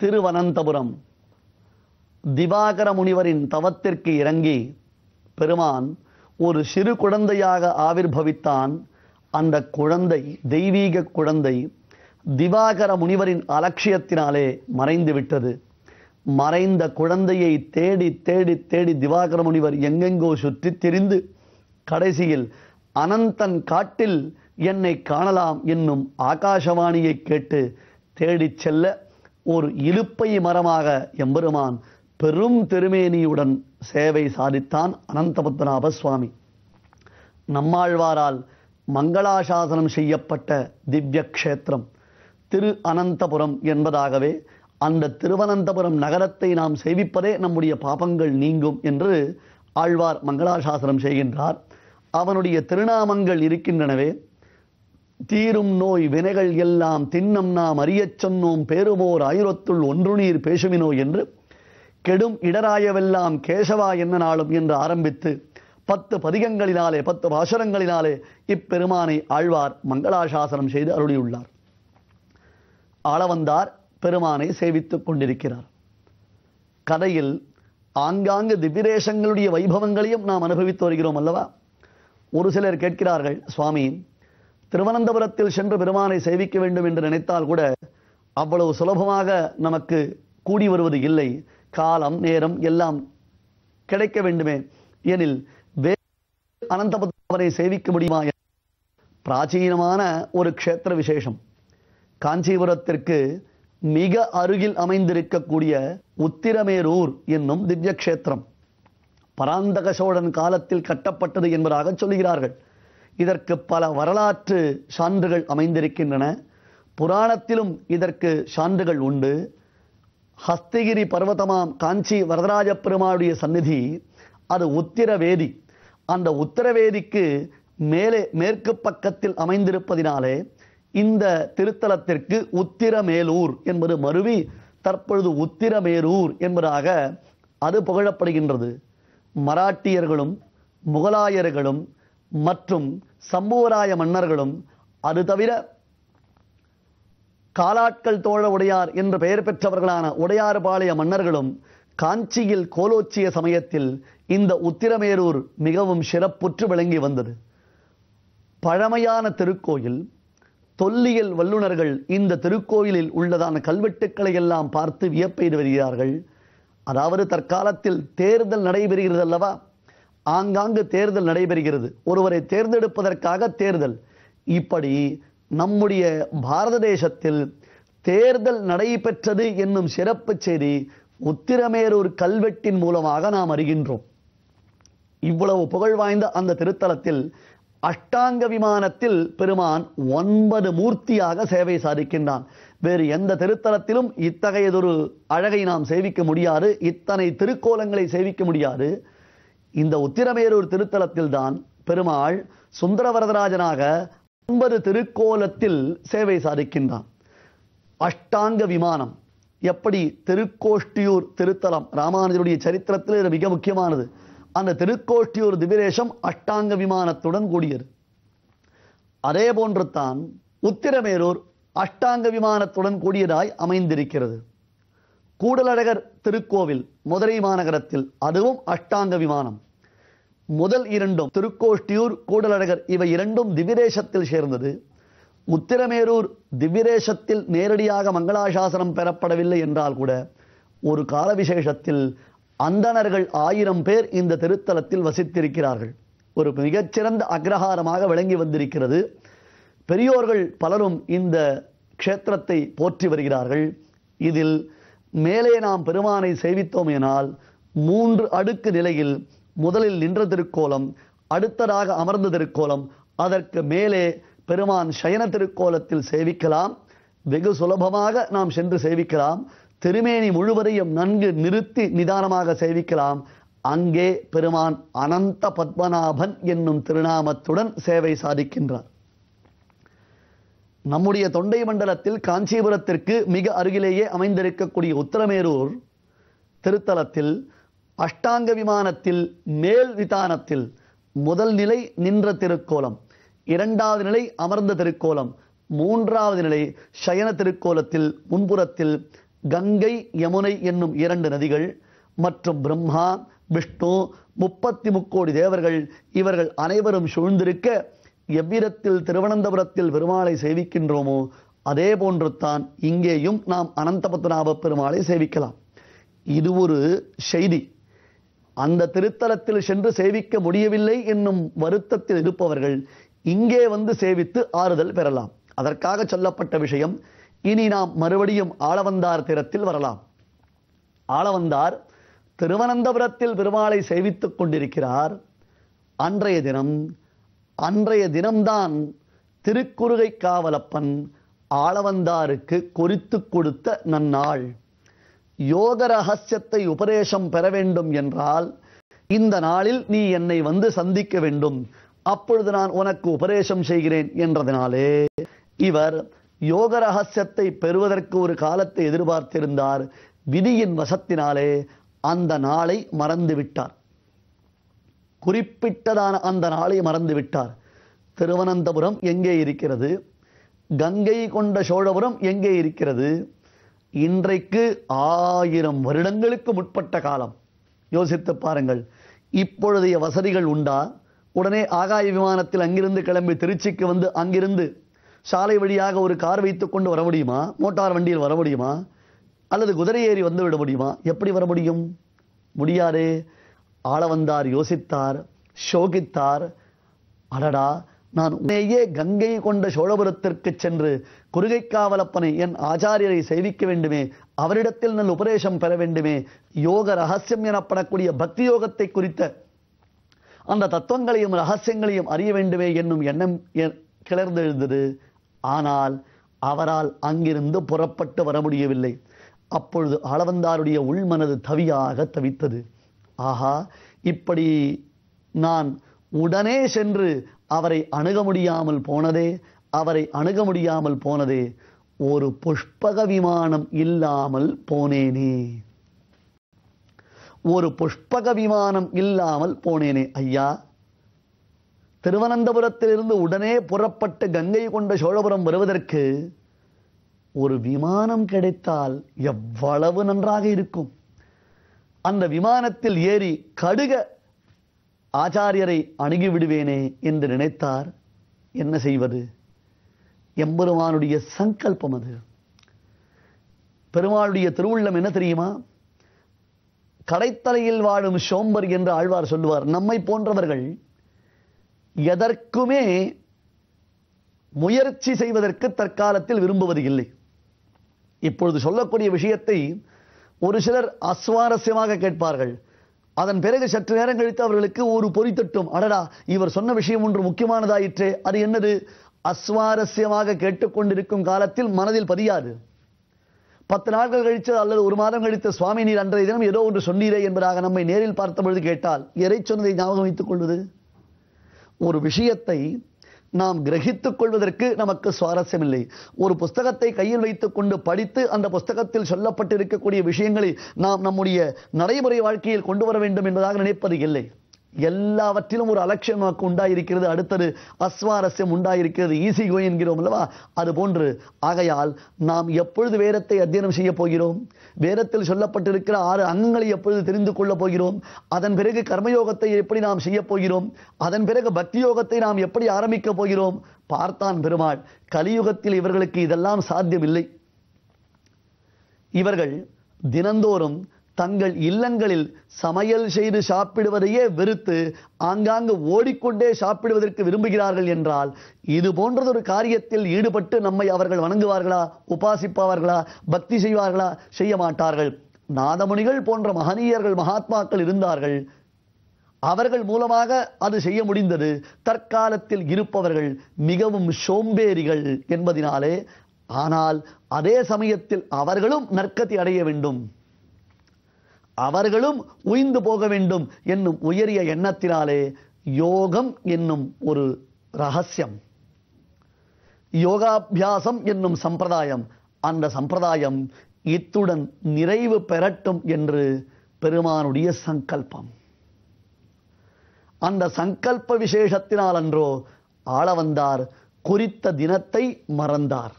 திருவனந்தபுரம். திவாகர முனிவரின் தவத்திற்கு இறங்கி பெருமான் ஒரு சிறு குழந்தையாக ஆவிர்வவித்தான் அந்த குழந்தை தெய்வீக குழந்தை திவாகர முனிவரின் அலட்சியத்தினாலே மறைந்து விட்டது மறைந்த குழந்தையை தேடி தேடி தேடி திவாகர முனிவர் எங்கெங்கோ சுற்றி திரிந்து கடைசியில் அனந்தன் காட்டில் என்னை காணலாம் என்னும் ஆகாசவாணியை கேட்டு தேடிச் செல்ல ஒரு இலுப்பை மரமாக எம்பெருமான் பெரும் திருமேனியுடன் சேவை சாதித்தான் அனந்தபத்மநாப சுவாமி. நம்மாழ்வாரால் மங்களாசாசனம் செய்யப்பட்ட திவ்ய க்ஷேத்திரம் திரு அனந்தபுரம் என்பதாகவே அந்த திருவனந்தபுரம் நகரத்தை நாம் செய்விப்பதே நம்முடைய பாபங்கள் நீங்கும் என்று ஆழ்வார் மங்களாசாசனம் செய்கின்றார். அவனுடைய திருநாமங்கள் இருக்கின்றனவே. தீரும் நோய் வினைகள் எல்லாம் தின்னம் நாம் அறியச் சொன்னோம். பேருமோர் ஆயிரத்துள் ஒன்று நீர் பேசுமினோ என்று கெடும் இடராயவெல்லாம் கேசவா என்ன நாளும் என்று ஆரம்பித்து பத்து பதிகங்களினாலே பத்து பாசரங்களினாலே இப்பெருமானை ஆழ்வார் மங்களாசாசனம் செய்து அருளியுள்ளார். ஆளவந்தார் பெருமானை சேவித்துக் கொண்டிருக்கிறார். கதையில் ஆங்காங்கு திவ்யதேசங்களுடைய வைபவங்களையும் நாம் அனுபவித்து வருகிறோம் அல்லவா? ஒரு சிலர் கேட்கிறார்கள் சுவாமி திருவனந்தபுரத்தில் சென்று பெருமானை சேவிக்க வேண்டும் என்று நினைத்தால் கூட அவ்வளவு சுலபமாக நமக்கு கூடி வருவது இல்லை. காலம் நேரம் எல்லாம் கிடைக்க வேண்டுமே. எனில் வேறு அனந்தபுரத்தை சேவிக்க முடியுமா பிராச்சீனமான ஒரு க்ஷேத்திர விசேஷம். காஞ்சிபுரத்திற்கு மிக அருகில் அமைந்திருக்கக்கூடிய உத்திரமேரூர் என்னும் திவ்ய க்ஷேத்திரம் பராந்தக சோழன் காலத்தில் கட்டப்பட்டது என்பதாக சொல்கிறார்கள். இதற்கு பல வரலாற்று சான்றுகள் அமைந்திருக்கின்றன. புராணத்திலும் இதற்கு சான்றுகள் உண்டு. ஹஸ்தகிரி பர்வதமாம் காஞ்சி வரதராஜ பெருமாளுடைய சந்நிதி அது உத்திரவேதி. அந்த உத்தரவேதிக்கு மேலே மேற்கு பக்கத்தில் அமைந்திருப்பதினாலே இந்த திருத்தலத்திற்கு உத்திரமேலூர் என்பது மருவி தற்பொழுது உத்திரமேரூர் என்பதாக அது புகழப்படுகின்றது. மராட்டியர்களும் முகலாயர்களும் மற்றும் சம்புவராய மன்னர்களும் அது தவிர காலாட்கள் தோழ உடையார் என்று பெயர் பெற்றவர்களான உடையார்பாளைய மன்னர்களும் காஞ்சியில் கோலோச்சிய சமயத்தில் இந்த உத்திரமேரூர் மிகவும் சிறப்புற்று விளங்கி வந்தது. பழமையான திருக்கோயில் தொல்லியல் வல்லுநர்கள் இந்த திருக்கோயிலில் உள்ளதான கல்வெட்டுக்களை எல்லாம் பார்த்து வியப்பெய்து வருகிறார்கள். அதாவது தற்காலத்தில் தேர்தல் நடைபெறுகிறது அல்லவா? ஆங்காங்கு தேர்தல் நடைபெறுகிறது. ஒருவரை தேர்ந்தெடுப்பதற்காக தேர்தல். இப்படி நம்முடைய பாரத தேசத்தில் தேர்தல் நடைபெற்றது என்னும் சிறப்பு செய்தி உத்திரமேரூர் கல்வெட்டின் மூலமாக நாம் அறிகின்றோம். இவ்வளவு புகழ் வாய்ந்த அந்த திருத்தலத்தில் அஷ்டாங்க விமானத்தில் பெருமான் ஒன்பது மூர்த்தியாக சேவை சாதிக்கின்றான். வேறு எந்த திருத்தலத்திலும் இத்தகையதொரு அழகை நாம் சேவிக்க முடியாது. இத்தனை திருக்கோலங்களை சேவிக்க முடியாது. இந்த உத்திரமேரூர் திருத்தலத்தில் தான் பெருமாள் சுந்தரவரதராஜனாக ஒன்பது திருக்கோலத்தில் சேவை சாதிக்கின்றான். அஷ்டாங்க விமானம் எப்படி திருக்கோஷ்டியூர் திருத்தலம் ராமானுஜருடைய சரித்திரத்தில் இது மிக முக்கியமானது. அந்த திருக்கோஷ்டியூர் திவிரேஷம் அஷ்டாங்க விமானத்துடன் கூடியது. அதே போன்று தான் உத்திரமேரூர் அஷ்டாங்க விமானத்துடன் கூடியதாய் அமைந்திருக்கிறது. கூடலழகர் திருக்கோவில் மதுரை மாநகரத்தில் அதுவும் அஷ்டாங்க விமானம். முதல் இரண்டும் திருக்கோஷ்டியூர் கூடலழகர் இவை இரண்டும் திவிரேஷத்தில் சேர்ந்தது. உத்திரமேரூர் திவ்யதேசத்தில் நேரடியாக மங்களாசாசனம் பெறப்படவில்லை என்றால் கூட ஒரு கால விசேஷத்தில் அந்தணர்கள் ஆயிரம் பேர் இந்த திருத்தலத்தில் வசித்திருக்கிறார்கள். ஒரு மிகச்சிறந்த அக்ரஹாரமாக விளங்கி வந்திருக்கிறது. பெரியோர்கள் பலரும் இந்த க்ஷேத்திரத்தை போற்றி வருகிறார்கள். இதில் மேலே நாம் பெருமானை சேவித்தோமேனால் மூன்று அடுக்கு நிலையில் முதலில் நின்ற திருக்கோலம் அடுத்ததாக அமர்ந்த திருக்கோலம் அதற்கு மேலே பெருமான் சயன திருக்கோலத்தில் சேவிக்கலாம். வெகு சுலபமாக நாம் சென்று சேவிக்கலாம். திருமேனி முழுவதையும் நன்கு நிறுத்தி நிதானமாக சேவிக்கலாம். அங்கே பெருமான் அனந்த பத்மநாபன் என்னும் திருநாமத்துடன் சேவை சாதிக்கின்றார். நம்முடைய தொண்டை மண்டலத்தில் காஞ்சிபுரத்திற்கு மிக அருகிலேயே அமைந்திருக்கக்கூடிய உத்தரமேரூர் திருத்தலத்தில் அஷ்டாங்க விமானத்தில் மேல் விதானத்தில் முதல் நிலை நின்ற திருக்கோலம் இரண்டாவது நிலை அமர்ந்த திருக்கோலம் மூன்றாவது நிலை சயன திருக்கோலத்தில் முன்புறத்தில் கங்கை யமுனை என்னும் இரண்டு நதிகள் மற்றும் பிரம்மா விஷ்ணு முப்பத்தி முக்கோடி தேவர்கள் இவர்கள் அனைவரும் சூழ்ந்திருக்க எவ்விதத்தில் திருவனந்தபுரத்தில் பெருமாளை சேவிக்கின்றோமோ அதே போன்று தான் இங்கேயும் நாம் அனந்தபத்மநாப பெருமாளை சேவிக்கலாம். இது ஒரு செய்தி. அந்த திருத்தலத்தில் சென்று சேவிக்க முடியவில்லை என்னும் வருத்தத்தில் இருப்பவர்கள் இங்கே வந்து சேவித்து ஆறுதல் பெறலாம். அதற்காக சொல்லப்பட்ட விஷயம் இனி நாம் மறுபடியும் ஆளவந்தார் திறத்தில் வரலாம். ஆளவந்தார் திருவனந்தபுரத்தில் பெருமாளை சேவித்துக் கொண்டிருக்கிறார். அன்றைய தினம் அன்றைய தினம்தான் திருக்குறுகை காவலப்பன் ஆளவந்தாருக்கு குறித்து கொடுத்த நன்னாள். யோக ரகசியத்தை உபதேசம் பெற வேண்டும் என்றால் இந்த நாளில் நீ என்னை வந்து சந்திக்க வேண்டும். அப்பொழுது நான் உனக்கு உபதேசம் செய்கிறேன் என்றதினாலே இவர் யோக ரகசியத்தை பெறுவதற்கு ஒரு காலத்தை எதிர்பார்த்திருந்தார். விதியின் வசத்தினாலே அந்த நாளை மறந்து விட்டார். குறிப்பிட்டதான அந்த நாளை மறந்து விட்டார். திருவனந்தபுரம் எங்கே இருக்கிறது? கங்கை கொண்ட சோழபுரம் எங்கே இருக்கிறது? இன்றைக்கு ஆயிரம் வருடங்களுக்கு முற்பட்ட காலம். யோசித்து பாருங்கள். இப்பொழுதைய வசதிகள் உண்டா? உடனே ஆகாய விமானத்தில் அங்கிருந்து கிளம்பி திருச்சிக்கு வந்து அங்கிருந்து சாலை வழியாக ஒரு கார் வைத்து கொண்டு வர முடியுமா? மோட்டார் வண்டியில் வர முடியுமா? அல்லது குதிரை ஏறி வந்து விட முடியுமா? எப்படி வர முடியும்? முடியாதே. ஆள வந்தார் யோசித்தார் சோகித்தார். அடடா நான் உன்னையே கங்கை கொண்ட சோழபுரத்திற்கு சென்று குறுகைக்காவலப்பனை என் ஆச்சாரியரை சேவிக்க வேண்டுமே அவரிடத்தில் நல்ல உபதேசம் பெற வேண்டுமே யோக ரகசியம் எனப்படக்கூடிய பக்தி யோகத்தை குறித்த அந்த தத்துவங்களையும் ரகசியங்களையும் அறிய வேண்டுமே என்னும் எண்ணம் எ- கிளர்ந்தெழுந்தது. ஆனால் அவரால் அங்கிருந்து புறப்பட்டு வர முடியவில்லை. அப்பொழுது அளவந்தாருடைய உள்மனது தவியாக தவித்தது. ஆஹா இப்படி நான் உடனே சென்று அவரை அணுக முடியாமல் போனதே அவரை அணுக முடியாமல் போனதே ஒரு புஷ்பக விமானம் இல்லாமல் போனேனே. ஒரு புஷ்பக விமானம் இல்லாமல் போனேனே. ஐயா திருவனந்தபுரத்திலிருந்து உடனே புறப்பட்டு கங்கை கொண்ட சோழபுரம் வருவதற்கு ஒரு விமானம் கிடைத்தால் எவ்வளவு நன்றாக இருக்கும். அந்த விமானத்தில் ஏறி கடுக ஆச்சாரியரை அணுகி விடுவேனே என்று நினைத்தார். என்ன செய்வது? எம்பெருமானுடைய சங்கல்பம் அது. பெருமாளுடைய திருவுள்ளம் என்ன தெரியுமா? கடைத்தலையில் வாழும் சோம்பர் என்று ஆழ்வார் சொல்லுவார். நம்மை போன்றவர்கள் எதற்குமே முயற்சி செய்வதற்கு தற்காலத்தில் விரும்புவது இல்லை இப்பொழுது சொல்லக்கூடிய விஷயத்தை ஒரு சிலர் அஸ்வாரஸ்யமாக கேட்பார்கள். அதன் பிறகு சற்று நேரம் கழித்து அவர்களுக்கு ஒரு பொறித்தட்டும் அடடா இவர் சொன்ன விஷயம் ஒன்று முக்கியமானதாயிற்றே. அது என்னது? அஸ்வாரஸ்யமாக கேட்டுக்கொண்டிருக்கும் காலத்தில் மனதில் பதியாது. பத்து நாட்கள் கழித்து அல்லது ஒரு மாதம் கழித்து சுவாமி நீர் அன்றைய தினம் ஏதோ ஒன்று சொன்னீரே என்பதாக நம்மை நேரில் பார்த்த பொழுது கேட்டால் எதை சொன்னதை ஞாபகம் வைத்துக் கொள்வது? ஒரு விஷயத்தை நாம் கிரகித்துக் கொள்வதற்கு நமக்கு சுவாரஸ்யம் இல்லை ஒரு புஸ்தகத்தை கையில் வைத்துக் கொண்டு படித்து அந்த புஸ்தகத்தில் சொல்லப்பட்டிருக்கக்கூடிய விஷயங்களை நாம் நம்முடைய நடைமுறை வாழ்க்கையில் கொண்டு வர வேண்டும் என்பதாக நினைப்பது இல்லை. எல்லாவற்றிலும் ஒரு அலட்சியம் நமக்கு உண்டாயிருக்கிறது. அடுத்தது அஸ்வாரஸ்யம் உண்டாயிருக்கிறது. ஈசி கோ என்கிறோம் அல்லவா? அது போன்று. ஆகையால் நாம் எப்பொழுது வேதத்தை அத்தியனம் செய்ய போகிறோம்? வேதத்தில் சொல்லப்பட்டிருக்கிற ஆறு அங்கங்களை எப்பொழுது தெரிந்து கொள்ளப் போகிறோம்? அதன் பிறகு கர்மயோகத்தை எப்படி நாம் செய்ய போகிறோம்? அதன் பிறகு பக்தி யோகத்தை நாம் எப்படி ஆரம்பிக்கப் போகிறோம்? பார்த்தான் பெருமாள். கலியுகத்தில் இவர்களுக்கு இதெல்லாம் சாத்தியமில்லை. இவர்கள் தினந்தோறும் தங்கள் இல்லங்களில் சமையல் செய்து சாப்பிடுவதையே வெறுத்து ஆங்காங்கு ஓடிக்கொண்டே சாப்பிடுவதற்கு விரும்புகிறார்கள் என்றால் இது போன்றதொரு காரியத்தில் ஈடுபட்டு நம்மை அவர்கள் வணங்குவார்களா உபாசிப்பார்களா பக்தி செய்வார்களா செய்ய மாட்டார்கள். நாதமுனிகள் போன்ற மகனீயர்கள் மகாத்மாக்கள் இருந்தார்கள். அவர்கள் மூலமாக அது செய்ய முடிந்தது. தற்காலத்தில் இருப்பவர்கள் மிகவும் சோம்பேறிகள் என்பதினாலே ஆனால் அதே சமயத்தில் அவர்களும் நற்கதி அடைய வேண்டும். அவர்களும் உய்ந்து போக வேண்டும் என்னும் உயரிய எண்ணத்தினாலே யோகம் என்னும் ஒரு ரகசியம். யோகாபியாசம் என்னும் சம்பிரதாயம். அந்த சம்பிரதாயம் இத்துடன் நிறைவு பெறட்டும் என்று பெருமானுடைய சங்கல்பம். அந்த சங்கல்ப விசேஷத்தினால் அன்றோ ஆள வந்தார் குறித்த தினத்தை மறந்தார்.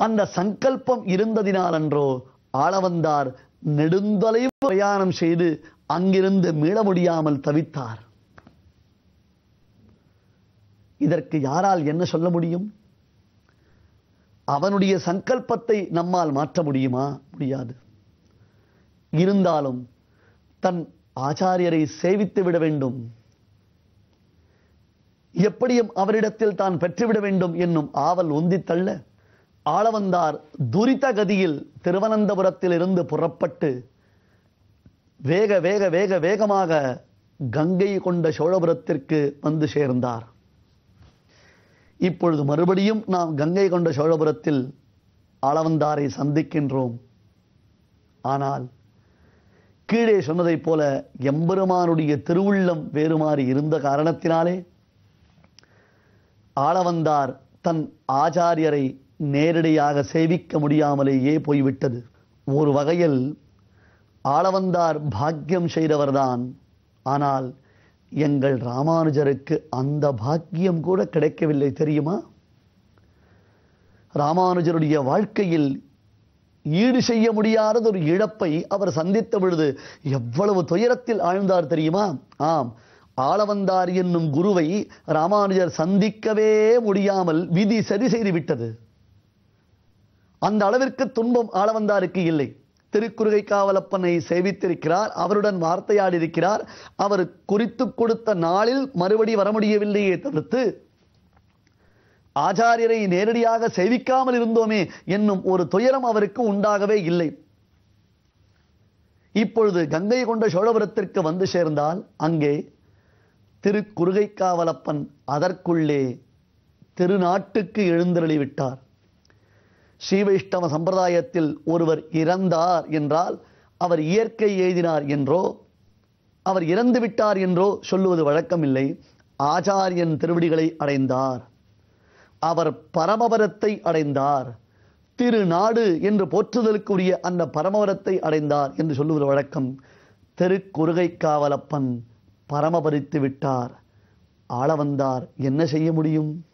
அந்த சங்கல்பம் இருந்ததினாலன்றோ ஆளவந்தார் நெடுந்தொலைவு பிரயாணம் செய்து அங்கிருந்து மீள முடியாமல் தவித்தார். இதற்கு யாரால் என்ன சொல்ல முடியும்? அவனுடைய சங்கல்பத்தை நம்மால் மாற்ற முடியுமா? முடியாது. இருந்தாலும் தன் ஆச்சாரியரை சேவித்து விட வேண்டும். எப்படியும் அவரிடத்தில் தான் பெற்றுவிட வேண்டும் என்னும் ஆவல் உந்தித்தள்ள ஆளவந்தார் துரித கதியில் திருவனந்தபுரத்தில் இருந்து புறப்பட்டு வேக வேக வேக வேகமாக கங்கை கொண்ட சோழபுரத்திற்கு வந்து சேர்ந்தார். இப்பொழுது மறுபடியும் நாம் கங்கை கொண்ட சோழபுரத்தில் ஆளவந்தாரை சந்திக்கின்றோம். ஆனால் கீழே சொன்னதைப் போல எம்பெருமானுடைய திருவுள்ளம் வேறுமாறி இருந்த காரணத்தினாலே ஆளவந்தார் தன் ஆச்சாரியரை நேரடியாக சேவிக்க முடியாமலேயே போய்விட்டது. ஒரு வகையில் ஆளவந்தார் பாக்கியம் செய்தவர்தான். ஆனால் எங்கள் ராமானுஜருக்கு அந்த பாக்கியம் கூட கிடைக்கவில்லை தெரியுமா? ராமானுஜருடைய வாழ்க்கையில் ஈடு செய்ய முடியாதது ஒரு இழப்பை அவர் சந்தித்த பொழுது எவ்வளவு துயரத்தில் ஆழ்ந்தார் தெரியுமா? ஆம் ஆளவந்தார் என்னும் குருவை ராமானுஜர் சந்திக்கவே முடியாமல் விதி சரி செய்து விட்டது அந்த அளவிற்கு துன்பம் ஆளவந்தாருக்கு இல்லை. திருக்குறுகை காவலப்பனை சேவித்திருக்கிறார் அவருடன் வார்த்தையாடியிருக்கிறார் அவர் குறித்து கொடுத்த நாளில் மறுபடி வர முடியவில்லையே தவிர்த்து ஆச்சாரியரை நேரடியாக சேவிக்காமல் இருந்தோமே என்னும் ஒரு துயரம் அவருக்கு உண்டாகவே இல்லை. இப்பொழுது கங்கை கொண்ட சோழபுரத்திற்கு வந்து சேர்ந்தால் அங்கே திருக்குறுகைக்காவலப்பன் அதற்குள்ளே திருநாட்டுக்கு எழுந்தருளி விட்டார் ஸ்ரீவைஷ்ணவ சம்பிரதாயத்தில் ஒருவர் இறந்தார் என்றால் அவர் இயற்கை எழுதினார் என்றோ அவர் இறந்து விட்டார் என்றோ சொல்லுவது வழக்கமில்லை. ஆச்சாரியன் திருவடிகளை அடைந்தார். அவர் பரமபரத்தை அடைந்தார். திருநாடு என்று போற்றுதலுக்குரிய அந்த பரமபரத்தை அடைந்தார் என்று சொல்லுவது வழக்கம். திருக்குறுகைக்காவலப்பன் பரமபரித்து விட்டார். ஆள வந்தார். என்ன செய்ய முடியும்?